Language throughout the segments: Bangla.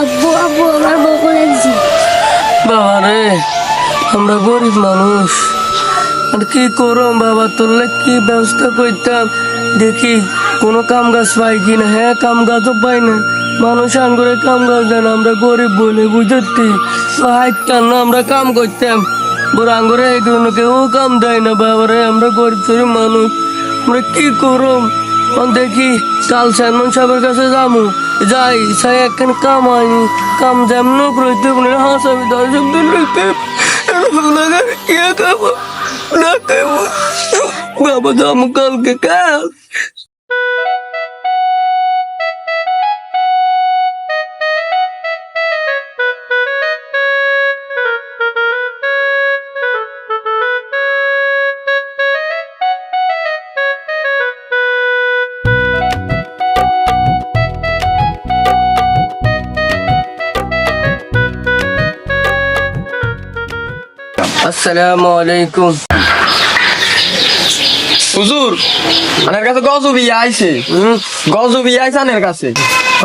আব্বু আব্বু, আমার বাবা রে, আমরা গরিব মানুষ। আর কি করম বাবা তোরলে কি ব্যবস্থা করতাম? দেখি, কোনো কাম গাছ পাই কিনা হ্যাঁ কাম গাছও পাই না। মানুষ আন করে কাম গাছ দেন আমরা গরিব বলে বুঝতে না, আমরা কাম করতাম। বড় আঙ্গরে এগুলো কেউ কাম দেয় না বাবা রে আমরা গরিব মানুষ। আমরা কি করম? দেখি কাল সাইমন সাহেবের কাছে যাব যাই, সাই একখান কাম হয়নি কাম যেমন রইতে মনে হাসাবি দর্শক খাব? বাবা যাব কালকে, কাল। আসসালামু আলাইকুম। হুজুর আনের কাছে গজবি আইছে গজবি আইছে আনের কাছে?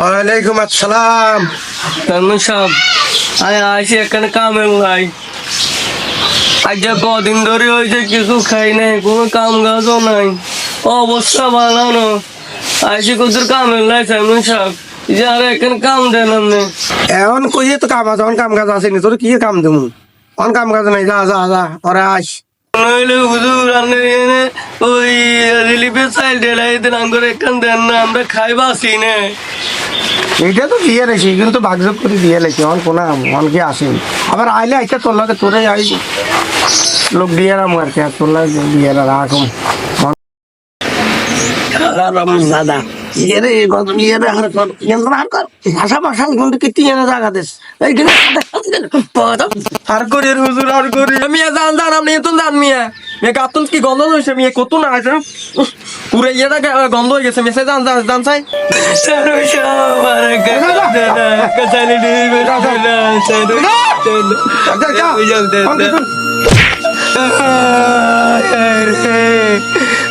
ওয়ালাইকুম আসসালাম। সাহেব আয় এখানে কামে ভাই। আজ যে কদিন ধরে হয়েছে কিছু খাই নাই কোনো কাম কাজও নাই। অবস্থা ভালো না। আইসি কুতুর কামে নাই সাইমন সাহেব যারা এখানে কাম দেন এখন কইয়ে তো কাম আছে কাম কাজ আছে নি তোর কি কাম দেবো? অন কাম কাজ নাই? যা যা যা ওরা আস নইলে হুজুর আপনি এনে ওই রিলিফের সাইড ডেলাই দেন আঙ্গুর এখান দেন না আমরা খাই বাসি না এইটা তো দিয়ে রেছি কিন্তু ভাগযোগ করে দিয়ে রেছি অন কোনা অন কি আসেনি। আবার আইলে আইসা তোর লাগে তোরে আই। লোক দিয়ে রাম আর কি তোর লাগে দিয়ে রাখুম দাদা। ইয়ে রে গত ইয়ে হার কর যন্ত্র হার কর ভাষা ভাষা কিন্তু কি টিয়ে না জায়গা দেশ এইখানে আর করি হুজুর আর করি মিয়া জান জান আপনি তো জান মিয়া মে কাতুন কি গন্ধ হইছে মিয়া কত না আছে পুরো ইয়েটা গন্ধ হয়ে গেছে মেসে জান জান চাই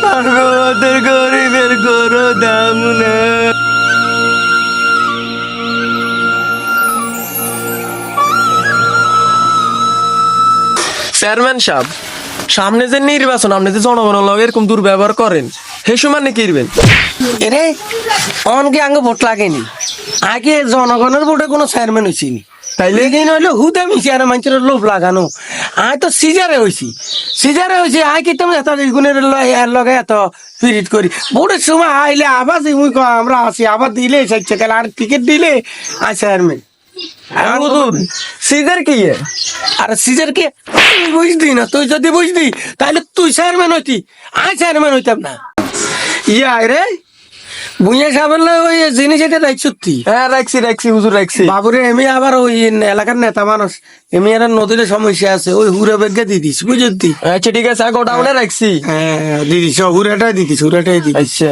আমাদের চেয়ারম্যান সাহেব সামনে যে নির্বাচন আপনি যে জনগণের লগে এরকম দুর্ব্যবহার করেন সেই সময় নাকি ইরবেন এরে অনকে আঙ্গ ভোট লাগেনি? আগে জনগণের ভোটে কোনো চেয়ারম্যান হয়েছিনি তাইলে? কি নইলে হুদে মিশি আর মানুষের লোভ লাগানো। আয় তো সিজারে হয়েছি সিজারে হয়েছি আয় কি তুমি এত গুণের এর লগে এত পিরিট করি? ভোটের সময় আইলে আবার আমরা আসি আবার দিলে সাইছে আর টিকিট দিলে আয় চেয়ারম্যান। সিজার কি এ? আর সিজার কে? তুই বুঝতি না তুই যদি বুঝতি তাহলে তুই চেয়ারম্যান হইতি। চেয়ারম্যান হইতাম না। ইয়া রে? ওই জিনিস এটা রাখছি তুই? হ্যাঁ রাখছি রাখছি হুজুর রাখছি বাবুরে এমনি আবার ওই এলাকার নেতা মানুষ। এমনি একটা নদীর সমস্যা আছে ওই হুরে বেগে দিয়ে দিস বুঝতি? আচ্ছা ঠিক আছে গোডাউনে রাখছি হ্যাঁ দিদিস হুরেটাই দিদিস হুরেটাই দিদিস আচ্ছা।